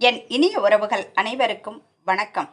என் இனிய உறவுகள் அனைவருக்கும் வணக்கம்.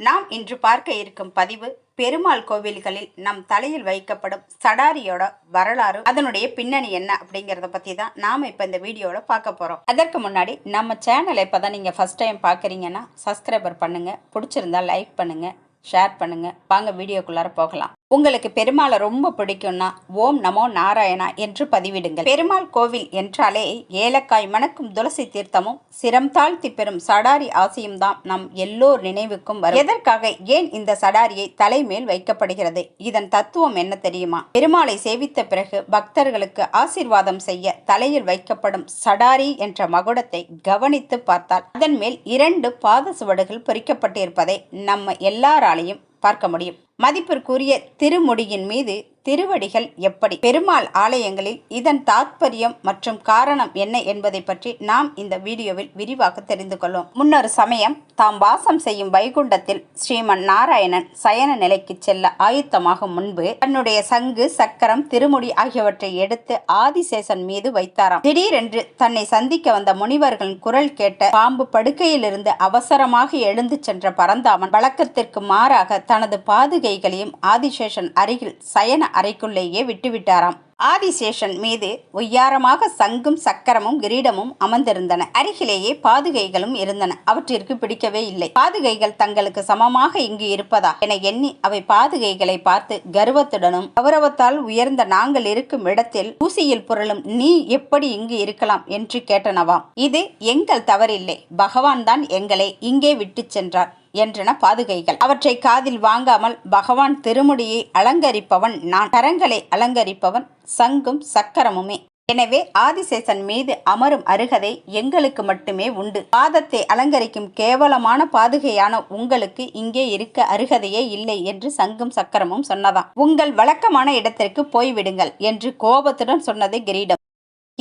நாம் இன்று பார்க்க இருக்கும் பதிவு பெருமாள் கோவில்களில் நம் தலையில் வைக்கப்படும் சடாரியோட வரலாறு அதனுடைய பின்னணி என்ன அப்படிங்கிறத பற்றி தான் நாம் இப்போ இந்த வீடியோவில் பார்க்க போகிறோம் அதற்கு முன்னாடி நம்ம சேனலை இப்போ தான் நீங்கள் ஃபஸ்ட் டைம் பார்க்குறீங்கன்னா சப்ஸ்கிரைபர் பண்ணுங்கள் பிடிச்சிருந்தா லைக் பண்ணுங்கள் ஷேர் பண்ணுங்கள் வாங்க வீடியோக்குள்ளார போகலாம். உங்களுக்கு பெருமாளை ரொம்ப பிடிக்கும்னா ஓம் நமோ நாராயணா என்று பதிவிடுங்கள். பெருமாள் கோவில் என்றாலே ஏலக்காய் மணக்கும் துளசி தீர்த்தமும் சிரம் தாழ்த்தி பெறும் சடாரி ஆசையும் தான் நம் எல்லோர் நினைவுக்கும் வரும். எதற்காக ஏன் இந்த சடாரியை தலைமேல் வைக்கப்படுகிறது? இதன் தத்துவம் என்ன தெரியுமா? பெருமாளை சேவித்த பிறகு பக்தர்களுக்கு ஆசீர்வாதம் செய்ய தலையில் வைக்கப்படும் சடாரி என்ற மகுடத்தை கவனித்து பார்த்தால் அதன் மேல் இரண்டு பாத சுவடுகள் பொறிக்கப்பட்டிருப்பதை நம்ம எல்லாராலையும் பார்க்க முடியும். மதிப்பிற்குரிய திருமுடியின் மீது திருவடிகள் எப்படி? பெருமாள் ஆலயங்களில் இதன் தாத்பரியம் மற்றும் காரணம் என்ன என்பதை பற்றி நாம் இந்த வீடியோவில் விரிவாக தெரிந்து கொள்வோம். முன்னொரு சமயம் தாம் வாசம் செய்யும் வைகுண்டத்தில் ஸ்ரீமன் நாராயணன் சயன நிலைக்கு செல்ல ஆயுத்தமாகும் முன்பு தன்னுடைய சங்கு சக்கரம் திருமுடி ஆகியவற்றை எடுத்து ஆதிசேஷன் மீது வைத்தாராம். திடீரென்று தன்னை சந்திக்க வந்த முனிவர்களின் குரல் கேட்ட பாம்பு படுக்கையிலிருந்து அவசரமாக எழுந்து சென்ற பரந்தாமன் வழக்கத்திற்கு மாறாக தனது பாதுகைகளையும் ஆதிசேஷன் அருகில் சயன அறைக்குள்ளேயே விட்டுவிட்டாராம். ஆதிசேஷன் மீது ஒய்யாரமாக சங்கும் சக்கரமும் கிரீடமும் அமர்ந்திருந்தன. அருகிலேயே பாதுகைகளும் இருந்தன. அவற்றிற்கு பிடிக்கவே இல்லை. பாதுகைகள் தங்களுக்கு சமமாக இங்கு இருப்பதா என எண்ணி அவை பாதுகைகளை பார்த்து கர்வத்துடனும் கௌரவத்தால் உயர்ந்த நாங்கள் இருக்கும் இடத்தில் ஊசியில் புரளும் நீ எப்படி இங்கு இருக்கலாம் என்று கேட்டனவாம். இது எங்கள் தவறில்லை. பகவான் தான் எங்களை இங்கே விட்டு சென்றார். என்றன பாதுகைகள். அவற்றை காதில் வாங்காமல் பகவான் திருமுடியை அலங்கரிப்பவன் நான். கரங்களை அலங்கரிப்பவன் சங்கும் சக்கரமுமே. எனவே ஆதிசேஷன் மீது அமரும் அருகதை எங்களுக்கு மட்டுமே உண்டு. பாதத்தை அலங்கரிக்கும் கேவலமான பாதுகையான உங்களுக்கு இங்கே இருக்க அருகதையே இல்லை என்று சங்கும் சக்கரமும் சொன்னதாம். உங்கள் வழக்கமான இடத்திற்கு போய்விடுங்கள் என்று கோபத்துடன் சொன்னது கிரீடம்.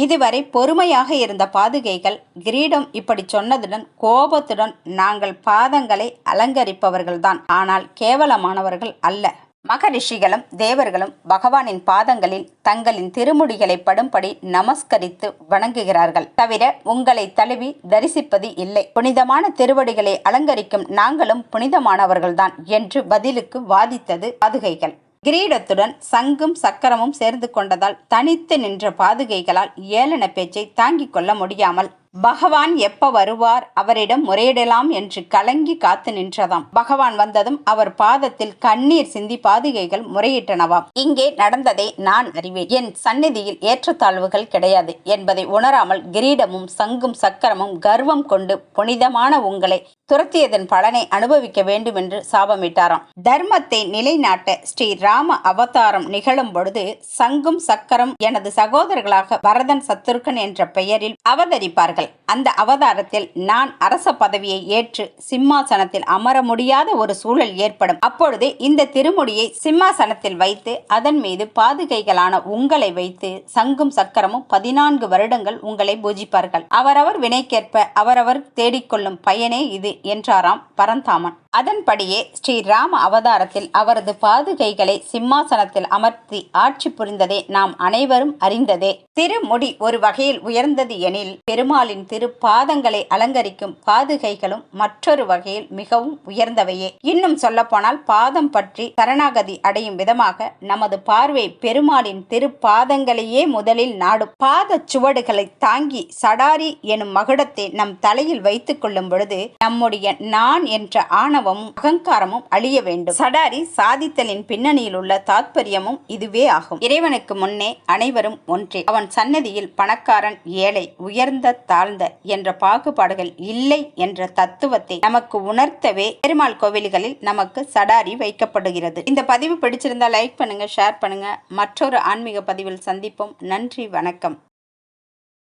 இதுவரை பொறுமையாக இருந்த பாதுகைகள் கிரீடம் இப்படி சொன்னதுடன் கோபத்துடன் நாங்கள் பாதங்களை அலங்கரிப்பவர்கள்தான். ஆனால் கேவலமானவர்கள் அல்ல. மகரிஷிகளும் தேவர்களும் பகவானின் பாதங்களில் தங்களின் திருமுடிகளை படும்படி நமஸ்கரித்து வணங்குகிறார்கள். தவிர உங்களை தழுவி தரிசிப்பது இல்லை. புனிதமான திருவடிகளை அலங்கரிக்கும் நாங்களும் புனிதமானவர்கள்தான் என்று பதிலுக்கு வாதித்தது பாதுகைகள். கிரீடத்துடன் சங்கும் சக்கரமும் சேர்ந்து கொண்டதால் தனித்து நின்ற பாதுகைகளால் ஏளன பேச்சை தாங்கிக் கொள்ள முடியாமல் பகவான் எப்ப வருவார்? அவரிடம் முறையிடலாம் என்று கலங்கி காத்து நின்றதாம். பகவான் வந்ததும் அவர் பாதத்தில் கண்ணீர் சிந்தி பாதுகைகள் முறையிட்டனவாம். இங்கே நடந்ததை நான் அறிவேன். என் சந்நிதியில் ஏற்றத்தாழ்வுகள் கிடையாது என்பதை உணராமல் கிரீடமும் சங்கும் சக்கரமும் கர்வம் கொண்டு புனிதமான உங்களை துரத்தியதன் பலனை அனுபவிக்க வேண்டும் என்று சாபமிட்டாராம். தர்மத்தை நிலைநாட்ட ஸ்ரீ ராம அவதாரம் நிகழும் பொழுது சங்கும் சக்கரம் எனது சகோதரர்களாக வரதன் சத்துருக்கன் என்ற பெயரில் அவதரிப்பார்கள். அந்த அவதாரத்தில் நான் அரச பதவியை ஏற்று சிம்மாசனத்தில் அமர முடியாத ஒரு சூழல் ஏற்படும். அப்பொழுது இந்த திருமுடியை சிம்மாசனத்தில் வைத்து அதன் மீது பாதுகைகளான உங்களை வைத்து சங்கும் சக்கரமும் பதினான்கு வருடங்கள் உங்களை பூஜிப்பார்கள். அவரவர் வினைக்கேற்ப அவரவர் தேடிக்கொள்ளும் பயனே இது என்றாராம் பரந்தாமன். அதன்படியே ஸ்ரீராம அவதாரத்தில் அவரது பாதுகைகளை சிம்மாசனத்தில் அமர்த்தி ஆட்சி புரிந்ததே நாம் அனைவரும் அறிந்ததே. திருமுடி ஒரு வகையில் உயர்ந்தது எனில் பெருமாள் பெருமாளின் திரு பாதங்களை அலங்கரிக்கும் பாதுகைகளும் மற்றொரு வகையில் மிகவும் உயர்ந்தவையே. இன்னும் சொல்லப்போனால் பாதம் பற்றி சரணாகதி அடையும் விதமாக நமது பார்வை பெருமாளின் திரு பாதங்களையே முதலில் நாடும். பாத சுவடுகளை தாங்கி சடாரி எனும் மகுடத்தை நம் தலையில் வைத்துக் கொள்ளும் பொழுது நம்முடைய நான் என்ற ஆணவமும் அகங்காரமும் அழிய வேண்டும். சடாரி சாதித்தலின் பின்னணியில் உள்ள தாத்பரியமும் இதுவே ஆகும். இறைவனுக்கு முன்னே அனைவரும் ஒன்றே. அவன் சன்னதியில் பணக்காரன் ஏழை உயர்ந்த தாழ்ந்த என்ற பாகுபாடுகள் இல்லை என்ற தத்துவத்தை நமக்கு உணர்த்தவே பெருமாள் கோவில்களில் நமக்கு சடாரி வைக்கப்படுகிறது. இந்த பதிவு பிடிச்சிருந்தா லைக் பண்ணுங்க ஷேர் பண்ணுங்க. மற்றொரு ஆன்மீக பதிவில் சந்திப்போம். நன்றி வணக்கம்.